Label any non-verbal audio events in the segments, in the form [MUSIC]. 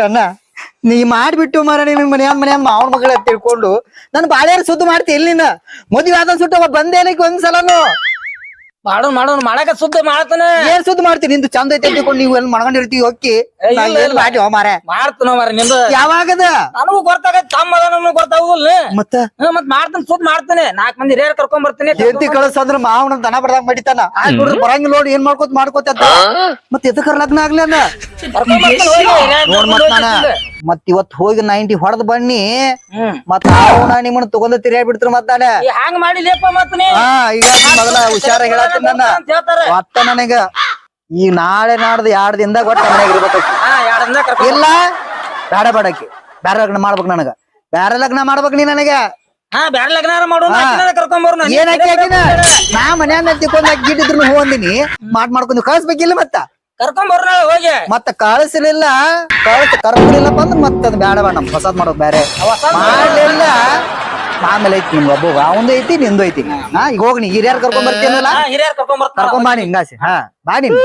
ಅಣ್ಣ, ನೀ ಮಾಡ್ಬಿಟ್ಟು ಮರ ನಿನ್ ಮನೆಯ ಮನೆ ಮಾವನ ಮಗಳ ತಿಳ್ಕೊಂಡು ನನ್ ಬಾಳೆಯ ಸುದ್ದಿ ಮಾಡ್ತಿ ಮದುವೆ ಮದ್ವೆ ಆದ ಸುಟ್ಟು ಬಂದೇನಕ್ಕೆ ಒಂದ್ಸಲನು? ಮಾಡೋನ್ ಮಾಡೋನ್ ಮಾಡಕ ಸುದ್ದ ಮಾಡ್ತಾನೆ. ಏನ್ ಸುದ್ದಿ ಮಾಡ್ತೀನಿ ನಿಂದು ಚಂದ ಐತೆ ತಿಳ್ಕೊಂಡು ನೀವು ಎಲ್ಲಿ ಮಾಡ್ಕೊಂಡಿರ್ತೀವಿ ಇಲ್ಲ. ಮಾಡಿ ಮಾರ ಮಾಡ್ತಾನ ಮಾರ ನಿಂದು. ಯಾವಾಗದ? ನನಗೂ ಗೊತ್ತಾಗ ತಮ್ಮ ಅದ ನಮ್ಗೆ ಗೊತ್ತಾಗುದಿಲ್ಲ. ಮತ್ತ? ಮತ್ ಮಾಡ್ತಾನ ಸುದ್ದ ಮಾಡ್ತಾನೆ. ನಾಲ್ಕು ಮಂದಿ ರೇರ್ ಕರ್ಕೊಂಡ್ ಬರ್ತೀನಿ ಹೆಂಡತಿ ಕಳಿಸಂದ್ರ ಮಾವನ ದನ ಬರ್ದಾಗ ಮಡಿತಾನ. ನೋಡ್ರಿ ಬರಂಗಿಲ್ಲ ನೋಡಿ ಏನ್ ಮಾಡ್ಕೋತ ಮಾಡ್ಕೋತ ಮತ್ ಎದಕ್ಕರ ಲಗ್ನ ಆಗ್ಲಿಲ್ಲ ನೋಡ್ ಮತ್ ನಾನ. ಮತ್ ಇವತ್ ಹೋಗಿ ನೈಂಟಿ ಹೊಡೆದ್ ಬನ್ನಿ. ಮತ್ ಅವನ ನಿಮ್ಮನ್ನ ತಗೊಂಡ ತಿರ್ಯಾಡ್ ಬಿಡ್ತಾರ ಮತ್ ನಾನ. ಈ ಹಂಗ್ ಮಾಡಿ ಲೇಪ ಮತ್ ಈಗ ಮೊದಲ ಹುಷಾರಾಗಿ ಹೇಳತ್ತೀನಿ ನನ್ನ ಹೇಳ್ತಾರ. ನನಗ? ಈಗ ನಾಳೆ ನಾಡ್ದು ಎರಡ್ ದಿನದಾಗ ಒಟ್ಟ ಮನ್ಯಾಗ ಇರ್ಬೇಕು ಇಲ್ಲ ಬೇಡ ಬೇಡಕ್ಕೆ ಬೇರೆ ಲಗ್ನ ಮಾಡ್ಬೇಕು ನನಗ. ಬೇರೆ ಲಗ್ನ ಮಾಡ್ಬೇಕು ನೀ ನನಗೆ. ಹಾ ಬ್ಯಾಡ ಲಗ್ನ ಮಾಡೋಣ ಏನ್ ಹಾಕಿ ಹಾಕಿನ ನಾ ಮನ್ಯಾನ ತಿಕ್ಕೊಂಡ್ ಗಿಟ್ಟಿದ್ರು ಹೂ ಅಂದಿನಿ ಮಾಡ್ ಮಾಡ್ಕೊಂಡು ಕಳ್ಸ್ಬೇಕಿಲ್ಲ ಮತ್ತ? ಕರ್ಕೊಂಡ್ ಬರೋಣ ಹೋಗಿ. ಮತ್ತ ಕಳ್ಸಲಿಲ್ಲ ಕಳ್ಸ ಕರ್ಸಲಿಲ್ಲ ಬಂದ್ ಮತ್ತ ಅದ್ ಬೇಡ ಬೇಡ ನಮ್ ಹೊಸದ್ ಮಾಡೋದು ಬೇರೆ. ಮಾಡ್ಲಿಲ್ಲ. ಆಮೇಲೆ ಐತಿ ನಿಮ್ಗೆ ಒಬ್ಬ ಅವಂದು ಐತಿ ನಿಂದು ಐತಿ. ಹಾ. ಈಗ ಹೋಗಿ ನೀ. ಹಿರಿಯರ್ ಕರ್ಕೊಂಡ್ ಬರ್ತೀನಲ್ಲ ಹಿರಿಯರ್ ಕರ್ಕೊಂಡ್ ಬರ್ತಾರ ಕರ್ಕೊಂಡ್ ಬಾ ನೀ ಹಿಂಗಾಸಿ. ಹಾ ಬಾ ನೀನ್.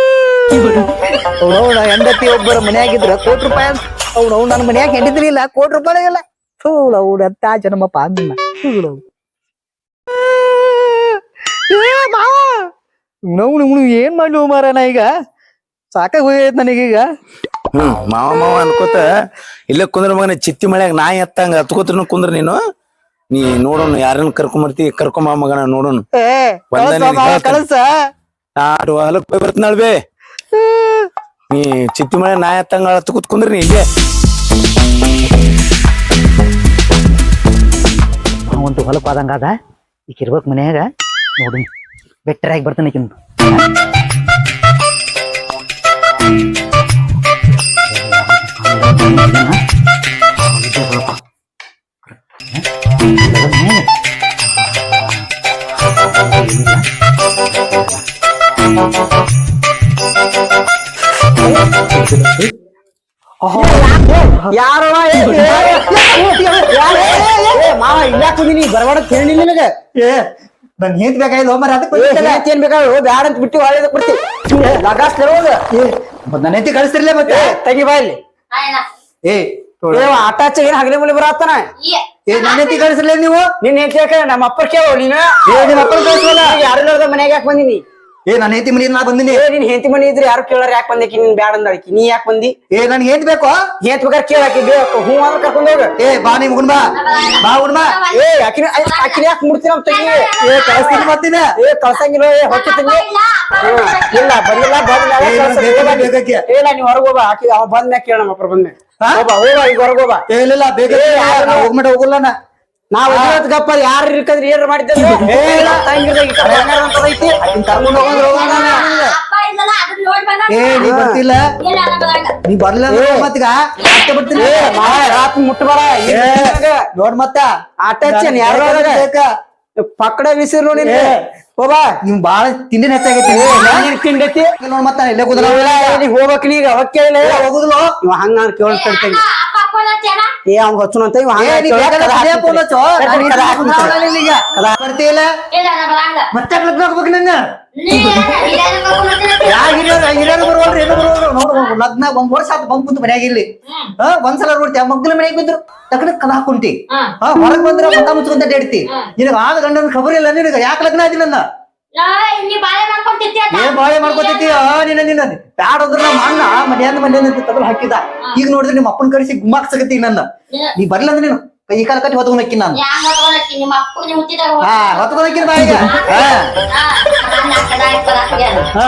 ಅವ್ನವ್ನ ಹೆಂಡತಿ ಒಬ್ಬರ ಮನ್ಯಾಗಿದ್ರ ಕೋಟಿ ರೂಪಾಯಿ ಅಂತ. ಅವ್ನವ್ ನನ್ನ ಮನ್ಯಾಗ ಹೆಂಡಿದ್ರಿಲ್ಲ ಕೋಟಿ ರೂಪಾಯಿ ಇಲ್ಲ. ಥೂಳ ಅತ್ತ ಜನಮಪ್ಪ ಏ ಮಾವ ನಾವು ನೀವು ಏನ್ ಮಾಡ್ಲಿ ಮಾರ ನಾ ಈಗ? ಸಾಕಾಗಿ ಹೋಗೈತ್ ನನಗೀಗ ಹ್ಮ್ ಮಾವ ಮಾವ ಅನ್ಕೋತ ಇಲ್ಲೇ ಕುಂದ್ರ ಮಗನ ಚಿತ್ತಿ ಮಳ್ಯಾಗ ನಾಯಿ ಎತ್ತಂಗ ಹತ್ಕೋತ್ರ ಕುಂದ್ರ ನೀನು? ನೀ ನೋಡೋಣ ಯಾರನ್ನ ಕರ್ಕೊಂಬರ್ತಿ? ಕರ್ಕೊಂಬ ಮಗನ ನೋಡೋಣ ಕಳ್ಸ ನಾಡು ಹೊಲಕ್ ಹೋಗಿ ಬರ್ತೀನಳ್ ಬೇ ನೀ ಚಿತ್ತಿ ಮಳೆ ನಾ ಎತ್ತಂಗ ಹತ್ಕೋತ್ ಕುಂದ್ರಿ ನೀ ಇಲ್ಲೇ. ಒಂದು ಹೊಲಕ್ ಹೋದಂಗ ಅದ ಈಗ ಇರ್ಬೇಕು ಮನ್ಯಾಗ. ನೋಡಿ ಬೆಟ್ಟರಾಗಿ ಬರ್ತಾನೆ ಈಕಿನ್ ಮಾವ ಇಲ್ಲ ಕುದಿನಿ ಬರಬೇಡ ಕೇಳಿ ನಿನಗ ಏ ನನ್ ಹೇಂತ್ ಬೇಕಾಗಿಲ್ಲ ಮರ ಅದಕ್ಕೆ ಏನ್ ಬೇಕಾದ್ರು ಬ್ಯಾಡ ಅಂತ ಬಿಟ್ಟು ಒಳ್ಳೇದ ಕೊಡ್ತಿ ಲಗಾಸ್ ಹೋಗ. ನನ್ನ ಹೆಂಡತಿ ಕಳಿಸ್ತಿರ್ಲೇ ಮತ್ತೆ? ತೆಗಿ ಬಾ ಇಲ್ಲಿ. ಏ ಏ ಆಟ ಹಚ್ಚ ಏನ್ ಹಗಲಿ ಮುಲಿ ಬರತ್ತಾನ? ಏ ನನ್ನ ಹೆಂಡತಿ ಕಳಿಸ್ರಲೇ ನೀವು? ನಿನ್ನ ಹೇಳ್ತೇಕ ನಮ್ಮ ಅಪ್ಪ ಕೇಳ ನೀನು. ಏ ನಿಮ್ಮ ಅಪ್ಪನ ಕಳಿಸ್ವಲ್ಲ ಯಾರು ಮನೆಗೆ ಯಾಕೆ ಬಂದಿನಿ? ಏ ನನ್ನ ಹೆಂಡತಿ ಮನಿ ನಾ ಬಂದಿನಿ. ಏ ನಿನ್ ಹೆಂಡತಿ ಮನಿ ಇದ್ರೆ ಯಾರು ಕೇಳಾರ? ಯಾಕೆ ಬಂದೇಕಿ ನೀನ್ ಬ್ಯಾಡ ಅಂದಳಕಿ ನೀ ಯಾಕೆ ಬಂದಿ? ಏ ನನ್ ಹೆಂಡತಿ ಬೇಕು? ಹೆಂಡತಿ ಬೇಕಾದ್ರೆ ಕೇಳಾಕಿ ಬೇಕು ಹೂ ಅಂದ್ರೆ ಕರ್ಕೊಂಡ್ ಹೋಗ. ಏ ಬಾ ನಿಮ್ ಗುಣ ಬಾ. ಬಾ ಗುಣ ಬಾ. ಏ ಅಕಿನ ಅಕಿನ ಯಾಕೆ ಮುಡ್ತೀರ ಅಂತ ತಂಗಿ ಏ ಕಳಿಸ್ತೀನಿ ಮತ್ತಿನ. ಏ ಕಳ್ಸಂಗಿಲ್ಲ ಏ ಹೊಟ್ಟೆ ತಂಗಿ ಇಲ್ಲ ಬರಿಲ್ಲ ಬಂದಿಲ್ಲ? ಇಲ್ಲ ನೀವ್ ಹೊರಗ್ ಹೋಗ ಆಕಿ ಅವ ಬಂದ್ಮ್ಯಾಗ ಕೇಳ ನಮ್ಮ ಅಪ್ರ ಬಂದ್ಮ್ಯಾಗ? ಹೋಗ ಹೋಗ ಈಗ ಹೊರಗ ಹೋಗ ಏ ಇಲ್ಲ ಬೇಗ ನಾ ಹೋಗ್ಬಿಟ್ಟು ಹೋಗಲ್ಲ ನಾ. ನಾವ್ ಇವತ್ ಗಪ್ಪ ಯಾರು ಇರ್ಕಂದ್ರೆ ಏನ್ ಮಾಡಿದ್ದೇವೆ ಏ, ಇಲ್ಲ. ಐತಿ ಆಕಿನ್ ಕರ್ಕೊಂಡ್ ಹೋಗಂದ್ರ ಹೋಗೋಣ ನಾ. ಏ ನೀ ಬರ್ತಿಲ್ಲ ನೀ ಬರ್ಲಿಲ್ಲ ಅಂದ್ರೆ ಮತ್ತೀಗ ಮತ್ತೆ ಬರ್ತೀನಿ ಏ ಮಾವ ರಾತ್ ಮುಟ್ಟಬೇಡ ಏ, ನೋಡ್ ಮತ್ತ ಆಟ ಹಚ್ಚೇನ್ ಯಾರು ಬೇಕಾ? ಪಕ್ಕಡ ಬಿಸಿರು ನೋಡಿ ಏ. ಹೋಗ ನಿಮ್ ಬಾಳ ತಿಂಡಿನ ಹೆಚ್ಚಾಗೈತಿ ನೀನ್ ತಿಂಡೈತಿ ನೋಡ್ ಮತ್ತ ಇಲ್ಲೇ ಕೂದಲ ನೀ ಹೋಗ್ಬೇಕ್ ನೀಗ ಹೊಕ್ಕೇಳಿ ಹೋಗುದಿಲ್ಲ ಇವ ಹಂಗ ಕೇಳ ಕಡ್ತೇನೆ ಏ ಅವ್ನ್ ಹಚ್ಚುನ ಅಂತ ಇವ ಬರ್ತೀಯಲ್ಲ? ಮತ್ತೆ ಲಗ್ನ ಹೋಗ್ಬೇಕು ನನ್ನ? ಯಾ ಹಿರಿಯರು ಹಿರಿಯರು ಬರುವಲ್ರಿ ಏನು ಬರುವಲ್ರು. ನೋಡು ನೋಡು, ಲಗ್ನ ಒಂದ್ ವರ್ಷ ಆತ ಬಂದ್ ಕುಂತು ಮನ್ಯಾಗ ಇಲ್ಲಿ ಹಾ ಒಂದ್ಸಲ ನೋಡ್ತಿ ಮಗ್ಗಲ ಮನೆಗೆ ಬಿದ್ರು ತಕ್ಕನ ಕದ ಹಾಕೊಂತಿ ಹೊರಗ್ ಬಂದ್ರ ಮಕ ಮುಚ್ಕೊಂತ ಡೇಡ್ತಿ ನಿನಗ ಆದ ಗಂಡನ ಖಬರ್ ಇಲ್ಲ ನಿನಗ ಯಾಕೆ ಲಗ್ನ ಆಯ್ತಿಲ್ಲ ನನ್ನ? ಏನ್ ಬಾಳೆ ಮಾಡ್ಕೊತೈತಿ ನಿನ್ನ ನಿನ್ನ ಬ್ಯಾಡ ಅಂದ್ರ ನಮ್ಮ ಅಣ್ಣ ಮನೆಯಂದ ಮನ್ಯಾಂದ ತಗಲ್ ಹಾಕಿದ. ಈಗ ನೋಡಿದ್ರೆ ನಿಮ್ಮ ಅಪ್ಪನ ಕರೆಸಿ ಗುಮ್ಮಾಕ್ಸಕತ್ತಿ ನನ್ನ. ನೀ ಬರ್ಲಿಲ್ಲ ಅಂದ್ರೆ ನೀನು. ಕೈ ಕಾಲ ಕಟ್ಟಿ ಹೊತ್ಕೊಂಡ್ ಹಾಕಿ ನಾನು. ಹಾ ಹೊತ್ಕೊಂಡ್ ಹಾಕಿನ ಬಾ ಈಗ. ಹಾ ಹಾ.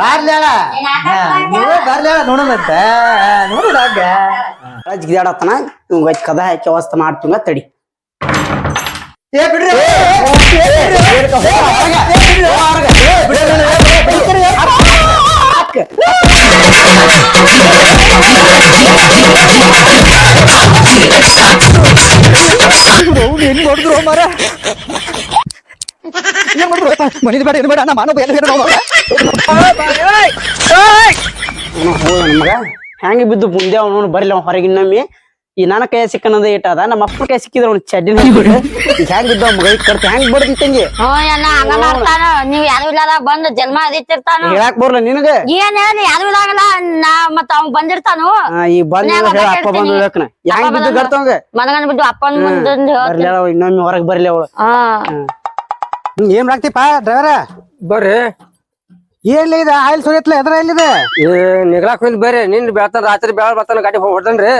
ಬಾರ್ಲ್ಯಾಳ ಬಾರ್ಲ್ಯಾಳ ಇವ್ ಕದ ಹಾಕಿ ವ್ಯವಸ್ಥೆ ಮಾಡ್ತೀವ ತಡಿ. ಏ, ಬಿಡ್ರಿ. ಬೇಡ ಏನ್ ಬೇಡ ನಮ್ಮ ಮಾನವ ನಮಗ ಹೆಂಗ ಬಿದ್ದು ಮುಂದೆ ಅವನು ಬರ್ಲಿ ಅವ್ನು ಹೊರಗಿನ ನಮ್ಮಿ ಈ ನನ್ನ ಕೈ ಸಿಕ್ಕನದ ಅದ ನಮ್ಮ ಅಪ್ಪನ ಕೈ ಸಿಕ್ಕಿದ್ರ ಅವ್ನು ಚಡ್ಡಿನ [LAUGHS] ಈಗ ಹೆಂಗ್ ಬಿದ್ದ ಮಗ ಕರ್ತ ಹೆಂಗ್ ಬಡ್ದಿ ತಂಗಿ? ಹ್ಞೂ ಎಲ್ಲ ಹಂಗ ಮಾಡ್ತಾನ? ನೀವ್ ಯಾರು ಇಲ್ಲದ ಬಂದ್ ಜನ್ಮ ಅದಿತ್ತಿರ್ತಾನ ಹೇಳಾಕ್ ಬರ್ಲ ನಿನಗ? ಏನ್ ಹೇಳಿ ಯಾರು ಇಲ್ಲಾಗಲ್ಲ ನಾ ಮತ್ತ ಅವ್ನ್ ಬಂದಿರ್ತಾನು? ಆ, ಈ ಬಂದ ಮನ್ಯಾಗ ಹೇಳ ಅಪ್ಪ ಬಂದು. ಹೇಳಕ್ನ ಹೆಂಗ್ ಬಿದ್ದು ಬಂದ- ಗರ್ತವಂಗ ಮನಗಂಡ್ ಬಿದ್ದು ಅಪ್ಪನ್ ಮುಂದೆ ಬರ್ಲಿ ಇನ್ನೊಮ್ಮೆ ಹೊರಗ್ ಬರ್ಲಿ ಅವಳು. ಹಾ. ಏನ್ ರಾಕ್ತಿಪ್ಪ ಡ್ರೈವರ? ಬರ್ರಿ. ಏನ್ ಇದೆ ಆಯಿಲ್ ಸುರಿಯತ್ಲ? ಎದ್ರ ಎಲ್ಲಿದೆ? ಏ ನಿಗ್ಲಾಕ್ ಹೋಯ್ತು ಬೇರೆ. ನಿನ್ ಬೆಳ್ತಾನ ರಾತ್ರಿ ಬೆಳ ಬರ್ತಾನ ಗಾಡಿ ಹೊಡ್ದನ್ರಿ.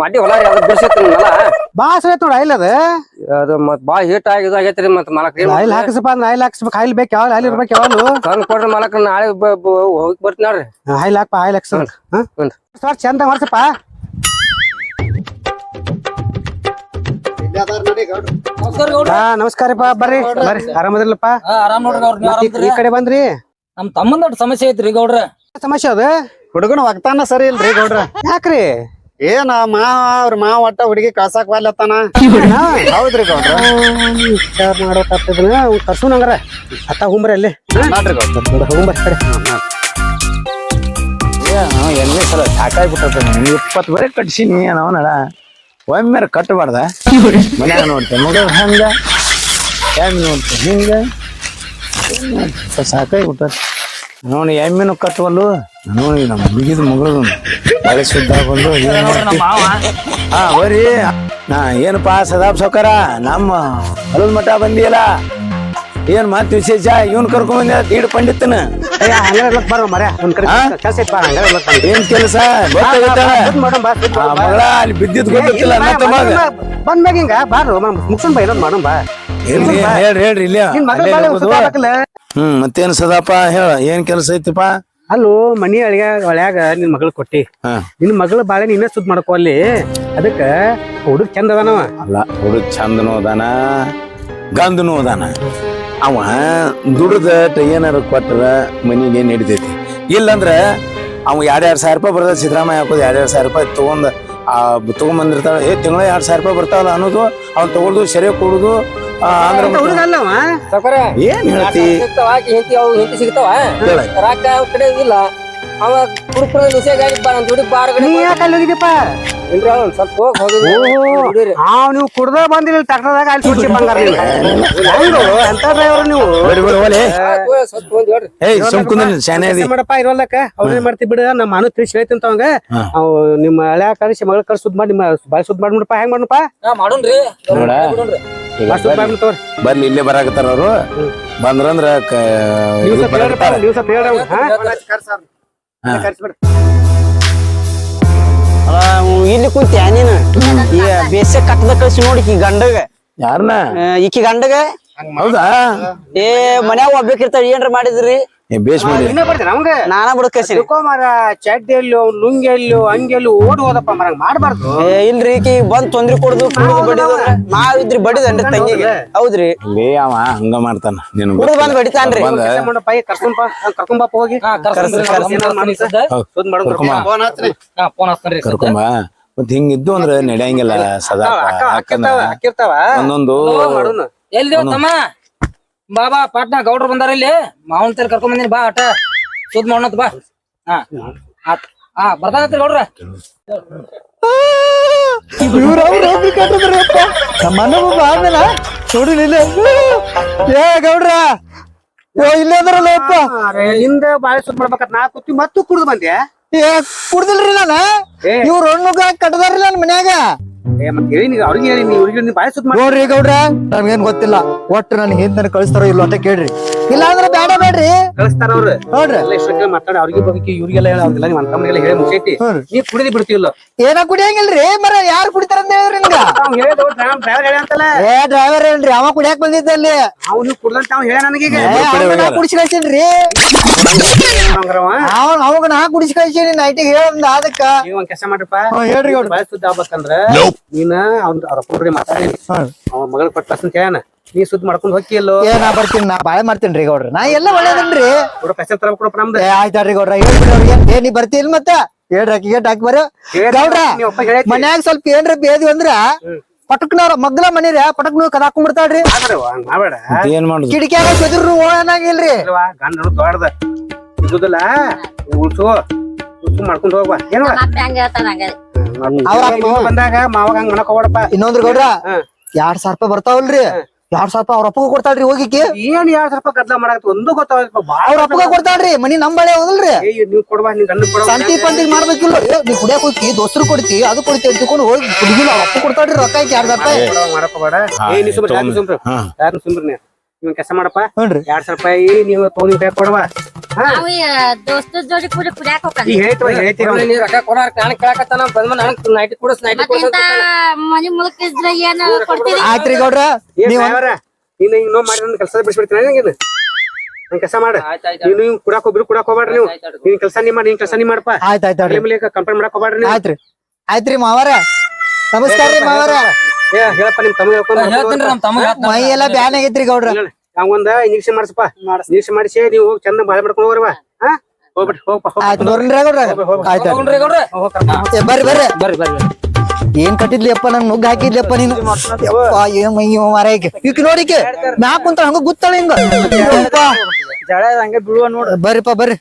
ಮಾಡಿ ಹೊಲ ರೀ ಅದ್ ಬಿಡ್ಸೈತಿ ನಲ್ಲ ಬಾ ಸುರಿಯತ್ ನೋಡ ಆಯಿಲ್ ಅದ. ಅದು ಮತ್ ಬಾ ಹೀಟ್ ಆಗಿ ಇದಾಗೈತ್ರಿ ಮತ್ ಮಲಕ್ ಆಯಿಲ್ ಹಾಕಿಸಪ್ಪ ಅಂದ್ರೆ ಆಯಿಲ್ ಹಾಕಿಸ್ಬೇಕು. ಆಯಿಲ್ ಬೇಕು ಯಾವಾಗ ಆಯಿಲ್ ಇರ್ಬೇಕು ಯಾವಾಗಲು. ತಂದ್ ಕೊಡ್ರಿ ಮಲಕ್ ನಾಳೆ ಹೋಗಿ ಬರ್ತೀನಿ ನೋಡ್ರಿ. ಆಯಿಲ್ ಹಾಕಪ್ಪ ಆಯಿಲ್ ಹಾಕ್ಸ. ಸರ್ ಚಂದ ಮಾಡ್ಸಪ್ಪ. ಹಾ ನಮಸ್ಕಾರಪ್ಪ ಬರ್ರಿ ಬರ್ರಿ. ಆರಾಮದಿಲ್ಲಪ್ಪ ಆರಾಮ್ ನೋಡ್ರಿ ಅವ್ರ ನೀವ್ ಮತ್ತ್ ಈ- ಈ ಕಡೆ ಬಂದ್ರಿ? ನಮ್ ತಮ್ಮನ್ ದೊಡ್ಡ ಸಮಸ್ಯೆ ಐತ್ರಿ ಗೌಡ್ರ. ಸಮಸ್ಯೆ ಅದ? ಹುಡುಗನ ಒಗ್ತಾನ ಸರಿ ಇಲ್ರಿ ಗೌಡ್ರ. ಯಾಕ್ರಿ? ಏನ ಮಾವ ಅವ್ರ ಮಾವ ಒಟ್ಟ ಹುಡುಗಿ ಕಳ್ಸಾಕ್ ಬಾಲತ್ತಾನ ಹೌದ್ರಿ ಗೌಡ್ರ. ವಿಚಾರ ಮಾಡೋ ಕರ್ಸು ನಂಗ್ರ. ಅತ್ತ ಹುಂಬ್ರಿ ಅಲ್ಲಿ. ಮಾಡ್ರಿ ಗೌಡ್ರ. ಹುಂಬ್ರಿ ಕಡೆ. ಎಣ್ಣೆ ಸಲ ಸಾಕಾಗ್ಬಿಟ್ಟದ ಇಪ್ಪತ್ತು ಬರೀ ಕಟ್ಸಿನಿ ಅವನಡ ಒಮ್ಮೆ ಕಟ್ಟಬಾರ್ದ ಮನ್ಯಾಗ ನೋಡ್ತೇನೆ ನೋಡೋದು ಹಂಗ. ಹೆಂಗ್ ನೋಡ್ತೇನೆ ಹಿಂಗ? ಸಾಕಾಗ್ಬಿಟ್ಟದ ನೋಡಿ ಎಮ್ಮೆನು ಕಟ್ಟವಲ್ಲು ನೋಡಿ ನಮ್ಮ ಮುಗಿದ ಮಗಳು ಬಳಿ ಶುದ್ಧ ಮಾಡ್ತಿ? ಹಾ ಬರ್ರಿ ನಾ ಏನಪ್ಪಾ ಸದಾಬ್ ಸೌಕರ ನಮ್ಮ ಹೊಲದ ಮಠ ಬಂದಿಯಲ್ಲ ಏನ್ ಮತ್ ವಿಶೇಷ ಇವನ್ ಕರ್ಕೊಂಡ್ ಬಂದ ತೀಡ್ ಪಂಡಿತನ ಬರೋ. ಏನ್ ಕೆಲಸ ಅಲ್ಲಿ ಬಿದ್ದಿದ್ ಗೊತ್ತಿಲ್ಲ ಬಂದ್ಮಾಗ ಹಿಂಗ ಬಾರ ಮುಗ್ಸನ್ ಬಾ ಮಾಡೋಣ ಬಾ ಇರ್ಲಿ ಹೇಳ್ರಿ ಹೇಳ್ರಿ ಇಲ್ಲಿ. ನಿನ್ ಮಗಳ ಅಲ್ಲೇ ಬಾಳೆ ಹೋಗೋದು. ಸುತ್ತಾಡಕಲ್ಲ ಹ್ಮ್ ಮತ್ತೇನ್ ಸದಾಪ? ಹೇಳ ಏನ್ ಕೆಲಸ ಐತಿಪ್ಪ? ಅಲ್ಲೋ ಮನಿ ಅಳಿಯ ಒಳ್ಯಾಗ ನಿನ್ ಮಗಳ ಕೊಟ್ಟಿ. ಹಾ. ನಿನ್ ಮಗಳ ಬಾಳೆ ನೀನೇ ಸುದ್ ಮಾಡ್ಕೊ ಅಲ್ಲಿ. ಅದಕ್ಕ ಹುಡುಗ ಚಂದ ಅದಾನವ ಅಲ್ಲ ಹುಡುಗ ಚಂದನು ಅದಾನ ಗಂಧನು ಅದಾನ. ಅವ ದುಡ್ದ ಏನಾರ ಕೊಟ್ರ ಮನಿಗೆ ನಡಿತೈತಿ ಇಲ್ಲಂದ್ರ ಅವ ಎರಡ್ ಎರಡ್ ಸಾವಿರ ರೂಪಾಯಿ ಬರ್ತದ ಸಿದ್ದರಾಮಯ್ಯ ಹಾಕೋದು ಎರಡ್ ಎರಡ್ ಸಾವಿರ ರೂಪಾಯಿ ತಗೊಂಡ್ ಆ ತಗೊಂಬಂದಿರ್ತಾಳ ಏ ತಿಂಗಳ ಎರಡ್ ಸಾವಿರ ರೂಪಾಯಿ ಬರ್ತಾವಲ್ಲ ಅನ್ನೋದು ಅವ್ನ್ ತಗೊಳ್ದು ಸೆರೆ ಕೊಡುದು ಏನ್ ಹೇಳ್ತಿ ಸಿಗ್ತಾವ ಹಿಂತಿ ಅವು ಹಿಂತಿ ಸಿಗ್ತಾವ ಹೇಳ ರಾಕ ಅವ್ರ ಕಡೆ ಇಲ್ಲ ಅವ ಕುಡ್ಕುಡ ನಿಸೆ ಗಾಡಿ ಬಾ ನನ್ ದುಡಿ ಬಾರ ನೀ ಯಾಕೆ ಅಲ್ಲಿ ಹೋಗಿದ್ದಪ್ಪ ಇಲ್ರಿ ಅವ್ನ್ ಸ್ವಲ್ಪ ಹೋಗಿ ಹೋಗಿ ಹಾವ್ ನೀವು ಕುಡ್ದ ಬಂದಿಲ್ಲ ಟ್ಯಾಕ್ಟರ್ದಾಗ ಅಲ್ಲಿ ಸುಡ್ಸಿ ಬಂಗಾರ ನೀವು ಹೆಂಗು ಎಂತ ಡ್ರೈವರ್ ನೀವು ಬರಿ ಬರಿ ಓಲೆ ಸ್ವಲ್ಪ ಒಂದ್ ಹೇಳ್ರಿ ಏಯ್ ಸುಮ್ಕುಂದ ಶಾನೆ ಅದಿ ಕೆಲ್ಸ ಮಾಡಪ್ಪ ಇರೋಲ್ಲಕ್ಕ ಅವ್ರೇನ್ ಮಾಡ್ತಿ ಬಿಡ ನಮ್ಮ ನಾನು ತಿಳಿಸಿ ಹೇಳ್ತೀನಿ ಅವಂಗ. ಅವ್ ನಿಮ್ಮ ಹಳೆ ಕಳಿಸಿ ಮಗಳ ಕಳ್ಸಿ ಸುದ್ ಮಾಡಿ ನಿಮ್ಮ ಬಾಯಿ ಸುದ್ ಮಾಡ್ಬಿಡಪ್ಪ ಹೆಂಗ್ ಮಾಡಪ್ಪ ಹಾ ಮಾಡೋಣ್ರಿ ನೋಡ ಬರ್ಲಿ ಇಲ್ಲೇ ಬರಾಕತ್ತಾರ ಅವ್ರು. ಬಂದ್ರಂದ್ರ ದಿವ್ಸ ಇಲ್ಲಿ ಕುಂತ್ಯಾ ನೀನು? ಈ ಬೇಸೆ ಕಟ್ಟದ ಕಳ್ಸಿ ನೋಡಿ ಈ ಗಂಡಗ. ಯಾರನ್ನ ಈಕಿ ಗಂಡಗ? ಹೌದಾ? ಏ ಮನ್ಯಾಗ ಒಬ್ಬೇಕಿರ್ತಾಳ ಏನ್ರ ಮಾಡಿದ್ರಿ? ಬೇಸ್ ಮಾಡಿ ನಾನಾ ಬಿಡ್ಕಸಿನಿ ತಿಳ್ಕೊಂಬಾರ ಚಡ್ಡಿ ಎಲ್ಲೋ ಲುಂಗಿ ಎಲ್ಲೋ ಹಂಗೆ ಎಲ್ಲೋ ಓಡಿ ಹೋದಪ್ಪ ಮರ ಮಾಡ್ಬಾರ್ದು ಏ ಇಲ್ರಿ ಈಕಿ ಬಂದ್ ತೊಂದ್ರೆ ಕೊಡುದು ಕುಡುದು ಬಡಿದು ನಾವಿದ್ರಿ ಬಡಿದನ್ರಿ ತಂಗಿಗೆ ಹೌದ್ರಿ ಲೇ ಅವ ಹಂಗ ಮಾಡ್ತಾನ ನಿನ್ ಕುಡುದು ಬಂದ್ ಬಡಿತಾನ್ರಿ ಮಾಡಪ್ಪ ಕರ್ಕೊಂಬ ಕರ್ಕೊಂಬಪ್ಪ ಹೋಗಿ ಕರ್ಕೊಂಬ. ಮತ್ ಹಿಂಗಿದ್ದು ಅಂದ್ರೆ ನಡೆಯಂಗಿಲ್ಲ ಸದಾ ಒಂದೊಂದು ಮಾಡೋಣ ಎಲ್ಲಿ ತಮ್ಮ ಬಾ ಬಾ ಪಾಟ್ನಾ ಗೌಡ್ರು ಬಂದಾರ ಇಲ್ಲಿ. ಮಾವನ್ ತರ ಕರ್ಕೊಂಡ್ ಬಂದಿನಿ ಬಾ ಆಟ. ಸುದ್ ಮಾಡೋಣತ್ ಬಾ. ಹಾ. ಆತ್. ಹಾ ಬರ್ತಾನತ್ರಿ ಗೌಡ್ರ? ಇವ್ರ ಅವ್ರ ನೋಡಿಲಿಲ್ಲ ಏ ಗೌಡ್ರ. ಓ ಇಲ್ಲೇ ಹಿಂದೆ ಬಾಳೆ ಸುದ್ ಮಾಡ್ಬೇಕಂತ ನಾ ಕೂತಿ ಮತ್ತು ಕುಡ್ದು ಬಂದೆ. ಏ ಕುಡ್ದಿಲ್ರಿ ನಾನು. ಇವ್ರ ಹಣ್ಣು ಕಟ್ಟದಾರಿಲ್ಲ ನನ್ ಮನ್ಯಾಗ. ನೋಡ್ರಿ ಗೌಡ್ರ ನನ್ಗೇನ್ ಗೊತ್ತಿಲ್ಲ. ಒಟ್ಟು ನನ್ ಹಿಂದ್ ಕಳಿಸ್ತಾರೋ ಇಲ್ಲ ಅಂತ ಕೇಳ್ರಿ. ಇಲ್ಲ ಅಂದ್ರೆ ಬೇಡ ಬೇಡ್ರಿ. ಕಳಿಸ್ತಾರ ಅವ್ರು. ನೋಡ್ರಿ. ಇಷ್ಟಕ್ಕೆ ಮಾತಾಡಿ ಅವ್ರಿಗೆ ಬಗ್ಗೆ ಇವ್ರಿಗೆಲ್ಲ ಹೇಳ ಅವ್ರಿಗೆಲ್ಲ ನೀವು ಅಂತಮ್ರಿಗೆಲ್ಲ ಹೇಳಿ ಮುಗಿಸೈತಿ. ನೀ ಕುಡಿದಿ ಬಿಡ್ತಿಲ್ಲ ಏನ ಕುಡಿಯಂಗಿಲ್ರಿ ಮರ ಯಾರು ಕುಡಿತಾರ ಅಂತ ಹೇಳ್ರಿ ನಿಮ್ಗ? ಡ್ರೈವರ್ ಹೇಳಿ ಅಂತಲ್ಲ. ಏ ಡ್ರೈವರ್ ಅವ ಕುಡಿಯಾಕ ಬಂದಿದ್ದ ಅಲ್ಲಿ ಅವ್ನು ಕುಡ್ದಂತ ಅವ್ ಹೇಳ ನನಗೀಗ. ಕುಡಿಸಿ ಕಳ್ಸೀನ್ರಿ. ಅವ್ನ ಅವಾಗ ನಾ ಕುಡಿಸಿ ಕಳ್ಸೀನಿ ನೈಟಿಗೆ ಹೇಳಂದ ಅದಕ್ಕ. ನೀವ್ ಒಂದ್ ಕೆಲಸ ಮಾಡ್ರಪ್ಪ. ಹೇಳ್ರಿ ಸುದ್ದ ಆಗ್ಬೇಕಂದ್ರ ನೀನ ಅವ್ನ ಅವ್ರ ಅಪ್ಪನ್ರಿ ಮಾತಾಡಿ. ಅವ್ನ ಮಗಳ ಕೊಟ್ಟ ಅಂತ ಹೇಳಣ ನೀ ಸುದ್ದಿ ಮಾಡ್ಕೊಂಡು ಹೋಗಿ ಇಲ್ಲೋ ಏ ನಾ ಬರ್ತೀನಿ ನಾ ಬಾಳೆ ಮಾಡ್ತೀನಿ ಗೌಡ್ರ. ನಾ ಎಲ್ಲ ಒಳ್ಳೇದನ್ರಿ. ಕೂಡ ಪೆಸಲ್ ತರ ಕೊಡಪ್ಪ ನಮ್ದು. ಏ ಆಯ್ತಾಡ್ರಿ ಗೌಡ್ರ ಹೇಳ್ಬಿಡ್ರಿ ಅವ್ರಿಗೆ. ಏ ನೀ ಬರ್ತಿಲ್ ಮತ್ತ? ಹೇಳ್ರಿ ಗೇಟ್ ಹಾಕಿ ಬರ. ಹೇಳ್ರಿ, ಗೌಡ್ರ ನೀವ್ ಒಬ್ಬ ಹೇಳೈತಿ. ಮನ್ಯಾಗ ಸ್ವಲ್ಪ ಏನ್ರ ಬೇದಿ ಅಂದ್ರ ಪಟಕ್ನವ್ರ ಮಗ್ಲ ಮನಿರ ಪಟಕ್ನ ನೀವು ಕದಾಕೊಂಡ್ಬಿಡ್ತಾಳ್ರಿ ಆದ್ರೆ ಹಂಗ್ ಮಾಡ್ಬೇಡ. ಏನ್ ಮಾಡುದು? ಕಿಟಕಿಯಾಗ ಚದುರು ಓಣಾಗಿಲ್ರಿ ಇಲ್ವಾ ಗಂಡ ದೊಡ್ಡದ. ಇದುದಿಲ್ಲ ಉಳ್ಸು ಉಳ್ಸು ಮಾಡ್ಕೊಂಡ್ ಹೋಗ್ಬಾ ಏನವ? ನಮ್ಮ ಅಪ್ಪ ಹೆಂಗ್ ಹೇಳ್ತಾನ ಹಂಗ ಅವ್ರ ಬಂದಾಗ ಮಾವಾಗ ಹಂಗ ಮನಕ್ ಹೋಗ್ಬೇಡಪ್ಪ. ಇನ್ನೊಂದ್ರ ಗೌಡ್ರ ಹಾ. ಎರಡ್ ಸಾವಿರ ರೂಪಾಯಿ ಬರ್ತಾವಲ್ರಿ. ಎರಡ್ ಸಾವಿರ ರೂಪಾಯಿ ಅವ್ರ ಅಪ್ಪಗ ಕೊಡ್ತಾಳ್ರಿ ಹೋಗಿಕ್ಕೆ. ಏನ್ ಎರಡ್ ಸ್ವಲ್ಪ ಗದ್ಲ ಮಾಡಕ್ ಒಂದು ಗೊತ್ತಾಗ ಅವ್ರ ಅಪ್ಪಗ ಕೊಡ್ತಾಳ್ರಿ. ಮನಿ ನಮ್ ಬಳೆ ಹೋದಲ್ರಿ. ನೀವ್ ಕೊಡ್ಬಾ ನಿನ್ ಗಂಡ ಸಂತಿ ಪಂತಿಗೆ ಮಾಡ್ಬೇಕಿಲ್ಲ ಏ, ನೀ ಕುಡಿಯಾಕ ಹೋಗಿ ದೋಸ್ತರು ಕೊಡ್ತಿ ಅದು ಕೊಡ್ತಿ ಅಂತಕೊಂಡು ಹೋಗಿ ಕುಡಿಗಿಲ್ಲ ಅವ್ರ ಅಪ್ಪ ಕೊಡ್ತಾಳ್ರಿ ರೊಕ್ಕ ಐತಿ ಎರಡ್ ಸಾವಿರ ರೂಪಾಯಿ. ಮಾಡಪ್ಪ ಬೇಡ. ಏ ನೀ ಸುಮ್ರ ಯಾರು ಸುಮ್ರಿ ಹಾ. ಯಾರು ಸುಮ್ರ ನೀವ್ ಕೆಲಸ ಮಾಡಪ್ಪ. ಹ್ಞೂನ್ರಿ. ಎರಡ್ ಸಾವಿರ ರೂಪಾಯಿ ನೀವು ತಗೊಂಡ್ ಕೊಡ್ವಾ ನಾವು ದೋಸ್ತರ ಜೋಡಿ ಕೂಡಿ ಕುಡಿಯಾಕ ಹೋಗ್ತಾನ ಈಗ ಹೇಳ್ತೀವ ಹೇಳ್ತೀರ ನೀ ರೊಕ್ಕ ಕೊಡಾರ ನಾನು ಕೇಳಕತ್ತಾನ ಬಂದ್ ನನಗ್ ನೈಟ್ ಕೊಡಸ್ ನೈಟ್ ಮತ್ತ ಇಂತ ಮನಿ ಮುಳುಕ್ ಇದ್ರ ಏನ್ ಕೊಡ್ತೀರಿ? ಆಯ್ತ್ರಿ ಗೌಡ್ರ ಏನ್ ನೀವ್ ಡ್ರೈವರ ನೀನ್ ಹಿಂಗ್ ನೋ ಮಾಡಿ ನನ್ನ ಕೆಲಸ ಬಿಡಿಸ್ಬಿಡ್ತೀನಿ ನನ್ ಕೆಲಸ ಮಾಡ. ನೀನು ಹಿಂಗ್ ಕುಡಾಕ್ ಹೋಗ್ಬಿರು ಕುಡಾಕ್ ಹೋಗ್ಬೇಡ್ರಿ ನೀವು. ನಿನ್ ಕೆಲಸ ನೀ ಮಾಡಿ ನಿನ್ ಕೆಲಸ ನೀ ಮಾಡಪ್ಪ ಆಯ್ತ್ ಕಂಪೇರ್ ಮಾಡಕ್ ಹೋಗ್ಬೇಡ್ರಿ ನೀವು. ಆಯ್ತ್ರಿ ಆಯ್ತ್ರಿ ಮಾವಾರ. ನಮಸ್ಕಾರ ರೀ ಮಾವಾರ. ಏ ಹೇಳಪ್ಪ ನಿಮ್ ತಮ್ಮ ಹೇಳ್ತೀನಿ ಹೇಳ್ಕೊಂಡು ನಮ್ ತಮ್ಮ ಹೇಳ್ತಾನ. ಮೈ ಎಲ್ಲಾ ಬ್ಯಾನ್ ಆಗೈತ್ರಿ ಗೌಡ್ರ. ಅವಂದ ಇಂಜೆಕ್ಷನ್ ಮಾಡಿಸಪ್ಪ. ಇಂಜೆಕ್ಷನ್ ಮಾಡಿಸಿ ನೀವು ಹೋಗಿ ಚಂದ ಬಾಳೆ ಮಾಡ್ಕೊಂಡು ಹೋಗ್ರವ ಹಾ? ಹೋಗ್ಬಿಟ್ಟು ಹೋಗಪ್ಪ ಆಯ್ತು ಬರ್ರಿ ಗೌಡ್ರ. ಆಯ್ತು ತಗೊಂಡ್ರಿ ಗೌಡ್ರೆ? ಏ, ಬರ್ರಿ ಬರ್ರಿ. ಬರ್ರಿ ಬರ್ರಿ ಏನ್ ಕಟ್ಟಿದ್ಲಿ ಅಪ್ಪ ನನ್ ನುಗ್ಗ ಹಾಕಿದ್ಲಿಯಪ್ಪ ನೀನು? ಯಪ್ಪ ಏನ್ ಮೈ ಮಾರಾಯಕ್ಕೆ ಈಗ ನೋಡಿಕೆ ಮ್ಯಾಕ್ ಕುಂತ ಹಂಗ ಗುತ್ತಾಳ ಹಿಂಗ. ಯಪ್ಪ. ಜಳ ಹಂಗೆ ಬೀಳುವ ನೋಡ್. ಬರ್ರಿಪ್ಪ ಬರ್ರಿ.